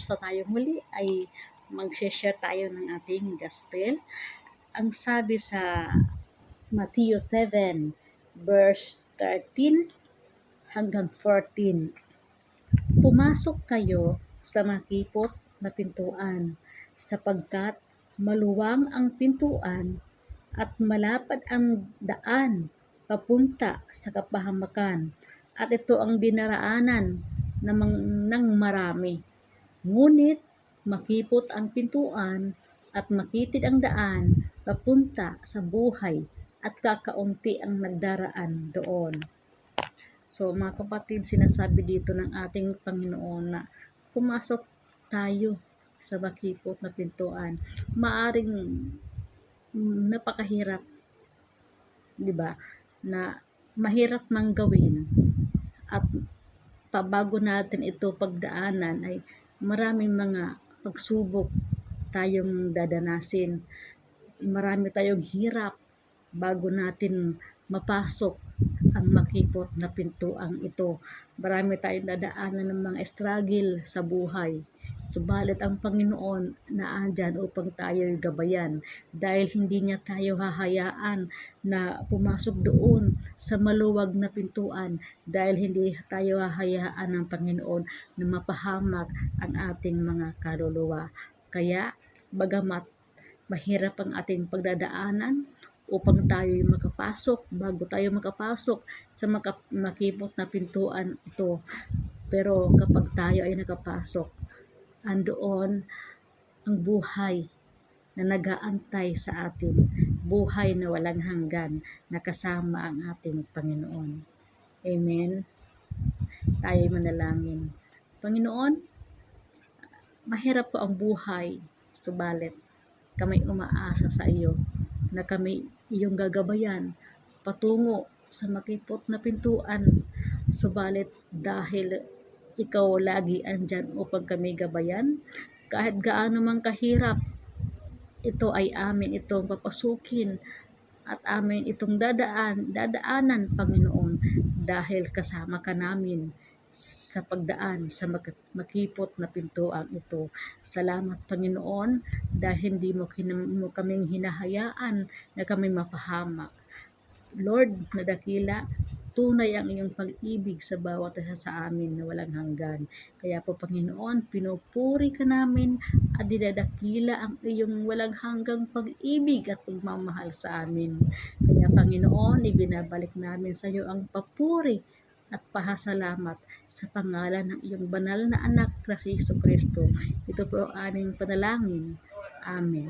Kamusta tayo muli ay mag-share tayo ng ating gospel. Ang sabi sa Matthew 7 verse 13 hanggang 14. Pumasok kayo sa makipot na pintuan sapagkat maluwang ang pintuan at malapad ang daan papunta sa kapahamakan at ito ang dinaraanan ng, ng marami. Ngunit makipot ang pintuan at makitid ang daan papunta sa buhay at kakaunti ang nagdaraan doon. So mga kapatid, sinasabi dito ng ating Panginoon na pumasok tayo sa makipot na pintuan. Maaring napakahirap, di ba? Na mahirap mang gawin at pabago natin ito pagdaanan ay maraming mga pagsubok tayong dadanasin. Marami tayong hirap bago natin mapasok ang makipot na pintuang ito. Marami tayong dadaanan ng mga struggle sa buhay. Subalit ang Panginoon na andyan upang tayo gabayan dahil hindi niya tayo hahayaan na pumasok doon sa maluwag na pintuan dahil hindi tayo hahayaan ng Panginoon na mapahamak ang ating mga kaluluwa. Kaya bagamat mahirap ang ating pagdadaanan upang tayo makapasok bago tayo makapasok sa maka- makipot na pintuan ito. Pero kapag tayo ay nakapasok, andoon ang buhay na nagaantay sa atin, buhay na walang hanggan na kasama ang ating Panginoon. Amen. Tayo manalangin. Panginoon, mahirap po ang buhay, subalit kami umaasa sa iyo na kami iyong gagabayan patungo sa makipot na pintuan. Subalit dahil ikaw lagi andyan upang kami gabayan, kahit gaano man kahirap, ito ay amin itong papasukin at amin itong dadaan, dadaanan, Panginoon, dahil kasama ka namin sa pagdaan sa mak- makipot na pintuang ito. Salamat, Panginoon, dahil hindi mo, kinam- mo kaming hinahayaan na kami mapahamak. Lord, na dakila, tunay ang iyong pag-ibig sa bawat isa sa amin na walang hanggan. Kaya po, Panginoon, pinupuri ka namin at dinadakila ang iyong walang hanggang pag-ibig at pagmamahal sa amin. Kaya, Panginoon, ibinabalik namin sa iyo ang papuri at pahasalamat sa pangalan ng iyong banal na anak na si Kristo. Ito po ang aming panalangin. Amen.